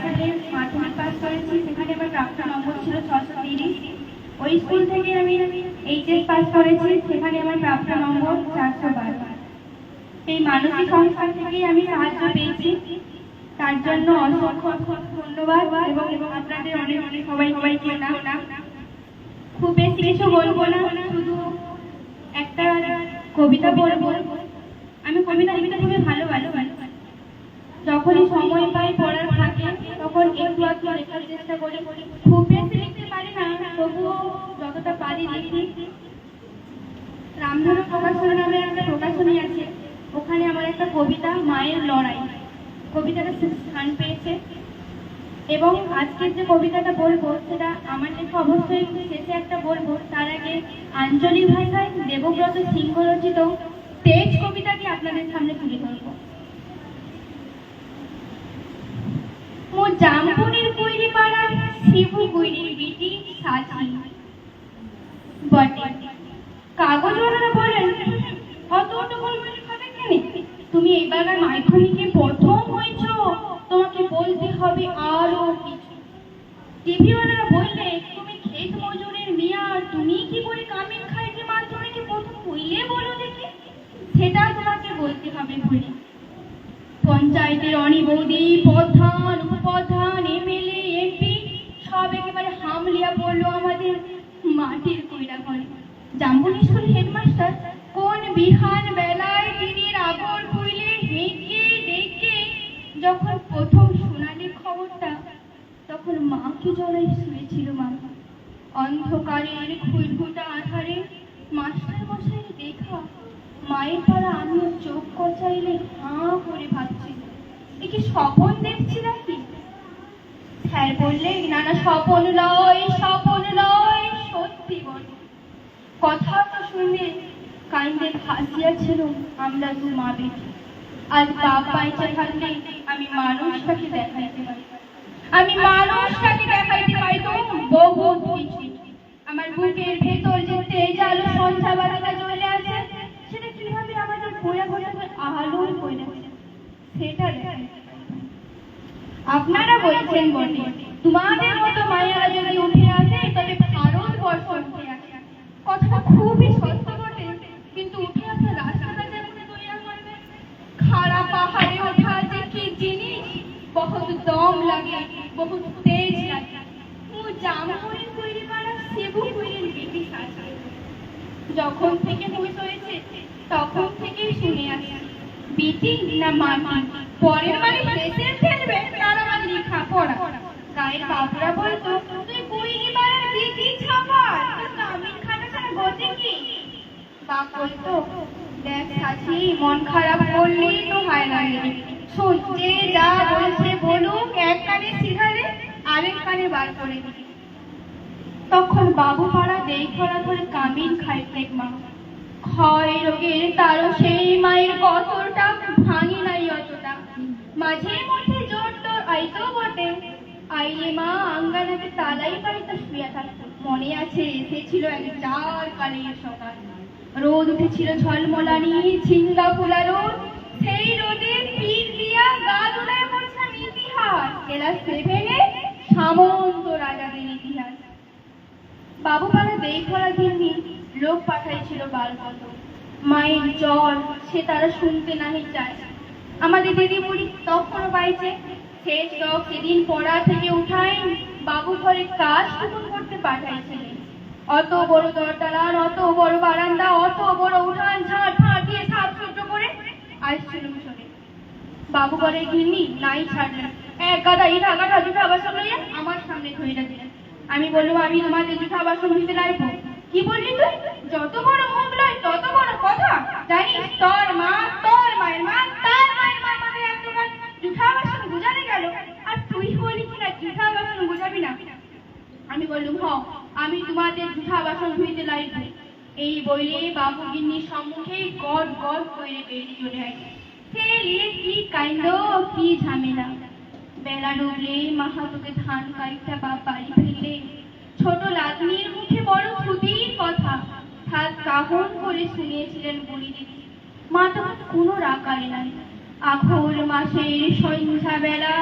সালে মাধ্যমিক পাস করেছি সেখানে আমার প্রাপ্ত নম্বর ছিল ছশো তিরিশ। ওই স্কুল থেকে আমি এইচএস পাস করেছি সেখানে আমার প্রাপ্ত নম্বর চারশো বারো। এই মানসিক সংস্থান থেকেই আমি সাহায্য পেয়েছি। তার জন্য অসংখ্য ধন্যবাদ এবং এবং আপনাদের অনেক অনেক সবাই সবাইকে না খুব বেশি কিছু বলব না শুধু একটা কবিতা বলব। আমি কবিতা লিখতে খুবই ভালো ভালো ভালো যখনই সময় পাই পড়ার তখন একটু একটু লেখার চেষ্টা করি খুব বেশি লিখতে পারি না, তবুও যতটা পারি লিখি রামধনু প্রকাশনী নামের একটা প্রকাশনী আছে, ওখানে আমার একটা কবিতা, মায়ের লড়াই। কবিতাটা স্থান পেয়েছে। এবং আজকের যে কবিতাটা বলব, সেটা আমার লেখা অবশ্যই শেষে একটা বলব, তার আগে আঞ্চলিক ভাষায় দেবব্রত সিংহ রচিত তেজ কবিতাটি আপনাদের সামনে তুলে ধরবো মো জামপুরের কৈরি পাড়ার শিবু গৈরির বিটি সাথী বটে। কাগজওয়ালারা বলেন, অত অত বলবেন হবে কেন তুমি এবার মাধ্যমিকে প্রথম হয়েছ, তোমাকে বলতে হবে আরও কিছু। টিভিওয়ালারা বললে, তুমি ক্ষেত মজুরের মিয়া, তুমি কি করে কামিন খাইতে মাধ্যমিকে প্রথম হইলে বলো দেখি? সেটা তোমাকে বলতে হবে বলি পঞ্চায়েতের অনি বৌদি প্রধান, উপপ্রধান, এমএলএ, এমপি, সব একেবারে হামলিয়া পড়ল আমাদের মাটির কইরা করে জাম্বুনি স্কুল হেডমাস্টার, কোন বিহান বেলায় দিনের আগর কইলে হেঁকে ডেকে যখন প্রথম শোনালি খবরটা, তখন মাকে জড়াই শুয়েছিল মা? অন্ধকারের খুঁটখুটা আধারে মাস্টার মশাই দেখা, মায়ের পাড়া আমিও চোখ কচাইলে হাঁ করে এ কি স্বপন দেখছি নাকি? স্যার বললে না না, স্বপন লয় স্বপন লয় সত্যি বল। কথাটা শুনে কান্দে ভাসিয়াছিল আমরা দু মা বেটি আজ বাপ বাইচে থাকলে আমি মানুষটাকে দেখাইতে পারি। আমি মানুষটাকে দেখাইতে পারি তো বহুত কিছু। আমার বুকের ভেতর যে তেজ আলো সন্ধ্যা বারোটা চলে আসে সেটা কীভাবে আমাদের ঘোরা ঘোরা আলোর কইরা আপনারা বলছেন বটে, তোমাদের মতো মায়েরা যদি উঠে আসে, তবে ভারতবর্ষ উঠে আসে। কথাটা খুবই সত্য বটে, কিন্তু উঠে আসা রাস্তাটা যেমন খাড়া পাহাড়ে ওঠা যে কি জিনিস, বহুত দম লাগে, বহুত তেজ লাগে। ও জামপুরের তৈরি করা সেবু কুইরের বিটি সাজে। যখন থেকে হুঁশ হয়েছে, তখন বিটি না মাটি? পরের বাড়ি প্রেসেন্ট ফেলবে তার আমার লেখা পড়া গায়ের বাবুরা বলতো তুই কুইরি পাড়ার বিটি ছাপার। কিন্তু আমি খানা ছাড়া গজে কি? বাপ বলতো, দেখ সাথী, মন খারাপ করলেই তো হয় লাগে শোন যে যা বলছে বলুক, এক কানে শিখালে আরেক কানে বার করে দিবি। তখন বাবু পাড়া দেই খরা ধরে কামিন খাইতে মা। ক্ষয় রোগের তারও সেই মায়ের কতটা মাঝে মধ্যে জোর তোর আইতো বটে আইলে মা আঙ্গানাতে তালাই বাড়িতে শুয়ে থাকতো মনে আছে এসেছিল এক চার কালের সকাল রোদ উঠেছিল ঝলমলানি ঝিঙ্গা ফুলা রোদ সেই রোদে পিঠ দিয়া গা দুলায় পড়ছিলাম ইতিহাস ক্লাস সেভেনে সামন্ত রাজাদের ইতিহাস বাবু পাড়া বেখরা ঘিন্নি লোক পাঠাইছিল বালকত মায়ের জ্বর সে তারা শুনতে নাহি চায় আমাদের দিদি বুড়ি তখনও বাইছে শেষ লোক সেদিন পড়া থেকে উঠাই বাবু ঘরে কাজ টুকুন করতে পাঠাইছিলেন। অত বড় দরদালান, অত বড় বারান্দা, অত বড় উঠান ঝাড় ফাঁড় দিয়ে সাপ সহ্য করে আসছিল মিশনে। বাবু ঘরে ঘিন্নি নাই ছাড়লেন। এক গাদা, ইটা গাদা জুটা বাসন লইয়া আমার সামনে ধইরা দিলেন। আমি বললাম, আমি তোমাদের জুটা বাসন ধুইতে লাইব কি বললি তুই? যত বড় মুখ লয় তত বড় কথা জানিস তোর মা তোর মায়ের মা তার মায়ের মা আমাদের একদোকান জুঠা বাসন বুঝাতে গেল আর তুই বলি কিনা জুঠা বাসন বুঝাবি না আমি বললুম হ আমি তোমাদের জুঠা বাসন ধুইতে লাইব এই বইলে বাবু গিন্নির সম্মুখে গড গড করে বেরিয়ে চলে আসে সে লিয়ে কি কাইন্দ কি ঝামেলা? বেলা ডুবলে মাহাতোকে ধান কাইটা বা বাড়ি ফিরলে ছোট লাদনির মুখে বড় খুদির কথা হাত কাহন করে শুনিয়েছিলেন বুড়ি দিদি মা তখন কোনো রাগ করে নাই। আঘোর মাসের সন্ধ্যা বেলা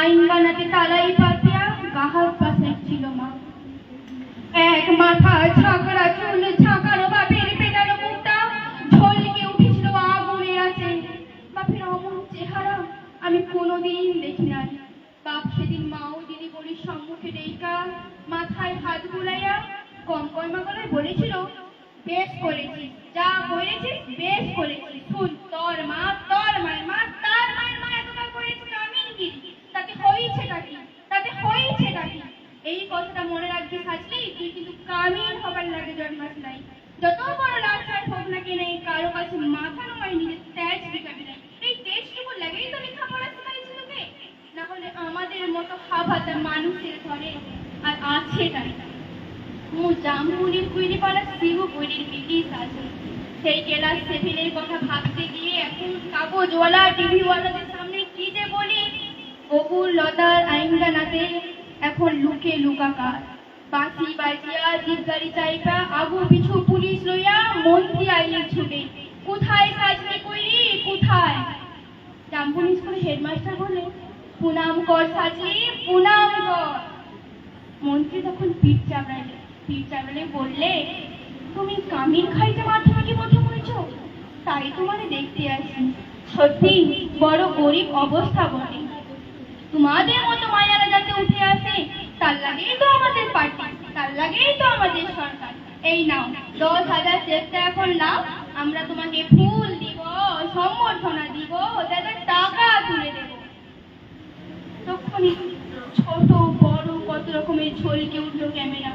আইন বানাতে তালাই পাতিয়া গাহার পাশে ছিল মা। এক মাথা ঝাঁকড়া গলায় বলেছিল, বেশ করেছিস যা করেছিস বেশ করেছিস শুন, তোর মা, তোর মায়ের মা, তার মায়ের মা এতটা করেছিল আমি কি তাতে হয়েছেটা কি? তাতে হয়েছেটা কি? এই কথাটা মনে রাখবি সাজলি তুই কিন্তু কামিন হবার লাগে জন্মাস নাই। যত বড় রাস্তায় হোক না কেন, এই কারও কাছে মাথা নয় নিজের তেজ বিকাবি নাই। এই তেজটুকু লাগেই তো লেখাপড়া শিখাইছি তোকে না হলে আমাদের মতো হাভাতা মানুষের ঘরে আর আছে তাই মু জামপুরির কুইরি পাড়া শিবু সেই ক্লাস কথা ভাবতে গিয়ে সামনে কি যে বলি? এখন লুকে লুকাকার বাসি বাজিয়া জিপ চাইপা আগু পিছু পুলিশ লইয়া মন্ত্রী আইলেন ছুটে। কোথায় সাজনি কইরি? কোথায়? জামপুরি স্কুলে হেডমাস্টার বলে, পুনাম কর সাজনি পুনাম কর। মন্ত্রী তখন পিঠ চাপড়াইলে পিঠ বললে, তুমি কামিন খাইতে মাধ্যমিকে প্রথম হয়েছ তাই তোমারে দেখতে আসি। সত্যি, বড় গরিব অবস্থা বটে। তোমাদের মতো মায়ারা যাতে উঠে আসে, তার লাগেই তো আমাদের পার্টি, তার লাগেই তো আমাদের সরকার। এই নাও, দশ হাজার চেষ্টা এখন নাও, আমরা তোমাকে ফুল দিব, সম্বর্ধনা দিব দাদা টাকা তুলে দেবো। তখনই ছোট, বড় কত রকমের ঝলকে উঠল ক্যামেরা।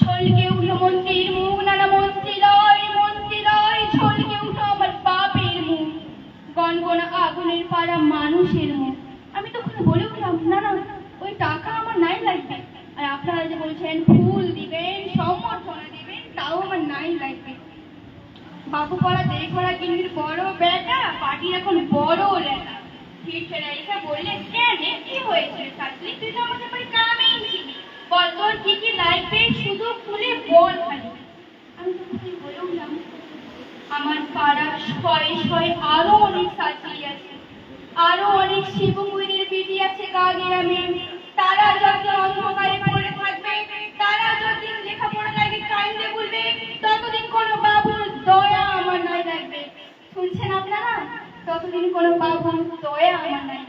ঝলকে উঠল মন্ত্রীর মুখ, নানা মন্ত্রী লয় মন্ত্রী লয় ঝলকে উঠল আমার বাপের মুখ। গনগনা আগুনের পাড়া মানুষের মুখ। আমি তখন বলে উঠলাম, না না, ওই টাকা আমার নাই লাগবে। আর আপনারা যে বলছেন, ফুল দিবেন সম্বর্ধনা দিবেন, তাও আমার নাই লাগবে। বাবু পাড়া দেরি করা কিন্তু বড় বেটা পার্টি এখন বড় লেখা ফির ফেরা এসে বললে কেন? কি হয়েছে? তুই তো আমাদের বাড়ি কামেই ছিলি বল তোর কি কি লাগবে শুধু খুলে বল খালি আমি তখন বলে উঠলাম আমার পাড়া শয়ে শয়ে আরও অনেক সাথী আছে। আরও অনেক শিবমুড়ির বিটি আছে গা গ্রামে তারা যতদিন অন্ধকারে পড়ে থাকবে, তারা যতদিন লেখাপড়া লাগে কাইন্দে বলবে ততদিন কোনো বাবুর দয়া আমার নাই লাগবে। শুনছেন আপনারা? ততদিন কোনো বাবুর দয়া আমার নাই